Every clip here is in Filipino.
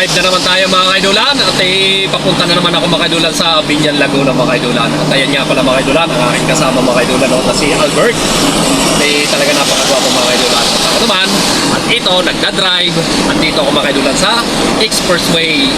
Nagda-drive na naman tayo mga kaidulan at eh, papunta na naman ako mga kaidulan sa Binyan Laguna mga kaidulan. At ayan nga pala mga kaidulan, ang aking kasama mga kaidulan no, na si Albert. Eh, talaga napakagawa ko mga kaidulan. At ako naman, at ito, nagda-drive. At dito ako mga kaidulan sa Expressway.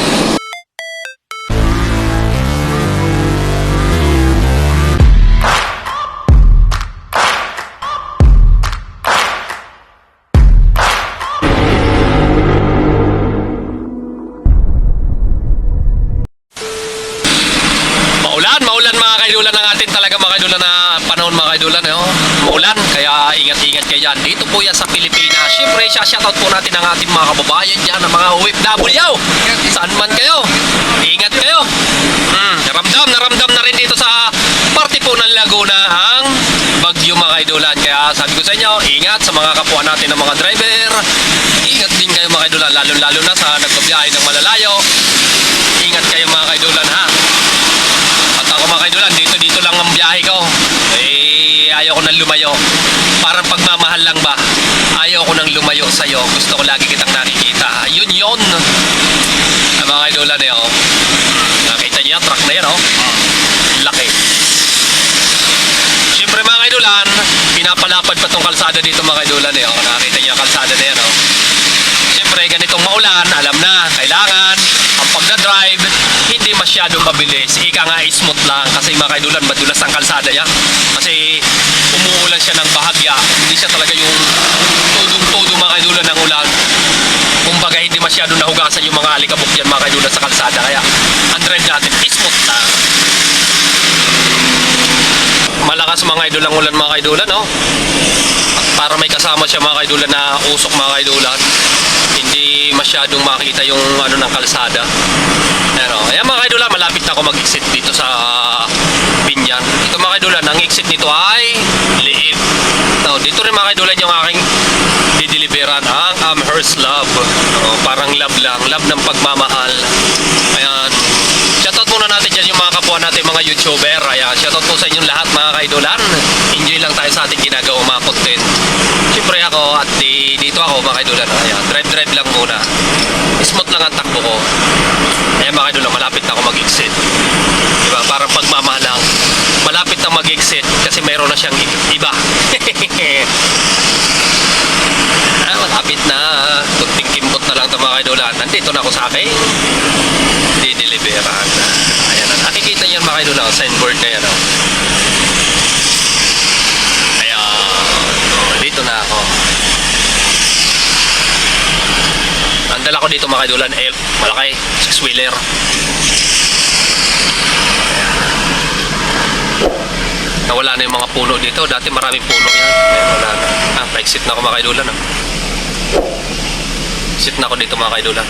Kaidulan ng atin talaga mga kaidulan na panahon mga kaidulan. Eh, oh. Maulan, kaya ingat-ingat kayo dyan. Dito po yan sa Pilipinas. Siyempre, shoutout po natin ang ating mga kababayan dyan, ang mga OFW. Saan man kayo, ingat kayo. Hmm, naramdam, naramdam na rin dito sa parte po ng Laguna ang bagyo mga kaidulan. Kaya sabi ko sa inyo, ingat sa mga kapwa natin ng mga driver. Ingat din kayo mga kaidulan, lalo-lalo na sa nagbabiyahe ng malalayo. Ingat kayo mga kaidulan ha. At ako mga kaidulan, dito dito lang ang biyahe ko. Eh, ayaw ko nang lumayo. Parang pagmamahal lang ba? Ayaw ko nang lumayo sa'yo. Gusto ko lagi kitang nakikita. Yun yun. Ang mga kaidulan eh, oh. Nakita niya, truck na yan, oh. Laki. Siyempre mga kaidulan, pinapalapad pa tong kalsada dito mga kaidulan eh, oh. Nakita niya kalsada na yan, oh. Siyempre, ganitong maulan, alam na, kailangan ang pagdadrive, hindi masyadong mabilis. Ika nga, smooth lang. Kasi mga kaidulan, madulas ang kalsada yan. Kasi bahagya. Hindi siya talaga yung tudong-tudo mga kaidulan ng ulan. Kumbaga, hindi masyadong nahugasan yung mga alikabok dyan mga kaidulan sa kalsada. Kaya, ang drive natin, smooth lang. Malakas mga ang ulan mga kaidulan, no? Para may kasama siya mga kaidulan na usok mga kaidulan hindi masyadong makita yung ano ng kalsada. Pero, ayan mga kaidulan, malapit na ako mag-exit dito sa Binyan. Ito mga kaidulan, ang exit nito ay dito rin mga kaidulan yung aking dideliveran ang Amherst Love. No, parang love lang, love ng pagmamahal. Ayan. Shoutout muna natin dyan yung mga kapwa natin, mga YouTuber. Ayan, shoutout po sa inyong lahat mga kaidulan. Enjoy lang tayo sa ating ginagawa mga content. Siyempre ako at di, dito ako mga kaidulan. Ayan, drive-drive lang muna. Smooth lang ang takbo ko. Ayan mga kaidulan, malapit na ako mag-exit. Diba? Parang pagmamahal lang. Malapit na mag-exit kasi mayroon na siyang iba. ah, malapit na. Kunting kimbot na lang ito mga Nandito na ako sa akin dideliveran. Ayan na. Nakikita niyan mga signboard na yan. Oh. Ayan. Dito na ako. Ang ko dito mga kaidulan, elf. Malaki. Six wheeler. Nawala na yung mga puno dito. Dati maraming puno yan. Ayan, wala na. Ah, pa-exit na ako mga kaidulan. Ah. Exit na ako dito mga kaidulan.